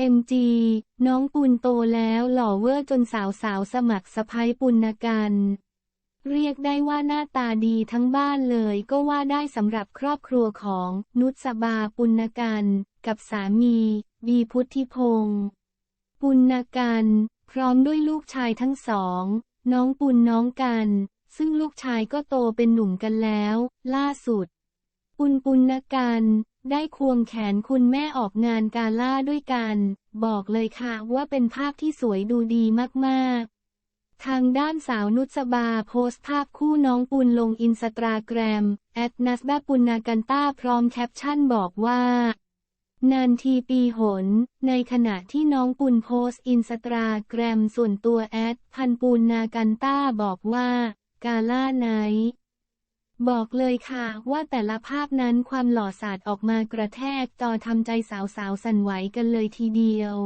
OMG น้องปุณโตแล้วหล่อเวอร์จนสาวสาวสมัครสะพ้ยปุณกันเรียกได้ว่าหน้าตาดีทั้งบ้านเลยก็ว่าได้สำหรับครอบครัวของนุชบาปุณกันกับสามี บีพุทธิพงศ์ปุณกันพร้อมด้วยลูกชายทั้งสอง น้องปุณน้องกัน ซึ่งลูกชายก็โตเป็นหนุ่มกันแล้ว ล่าสุด ปุณปุณกัน ได้ควงแขนคุณแม่ออกงานกาล่าด้วยกัน บอกเลยค่ะว่าเป็นภาพที่สวยดูดีมากๆ ทางด้านสาวนุชบาโพสต์ภาพคู่น้องปุณลงอินสตาแกรมแอดนัสแบปุณนากันต้าพร้อมแคปชั่นบอกว่านานทีปีหน ในขณะที่น้องปุณโพสต์อินสตาแกรมส่วนตัวแอดพันปูนนากันต้าบอกว่า กาล่าไนท์ บอกเลยค่ะว่าแต่ละภาพนั้นความหล่อสาดออกมากระแทกจอทำใจสาวๆสั่นไหวกันเลยทีเดียว